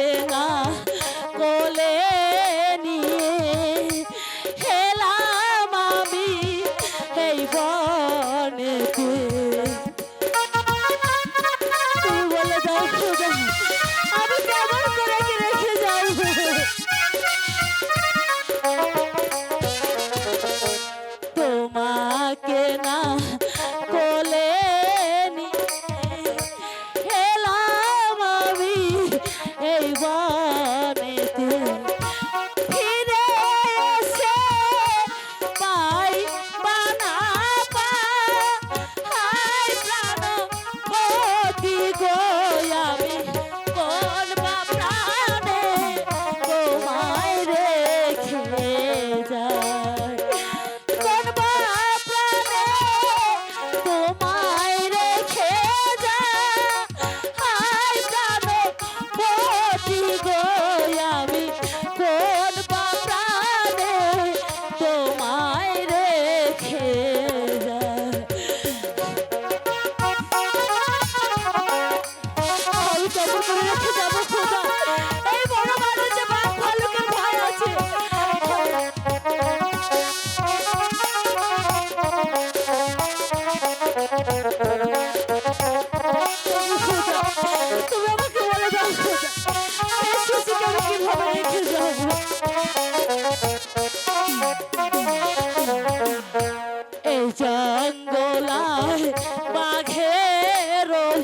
পারে না কোলে নিয়ে হেলাম আমি এই বনেতে তুমি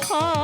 home.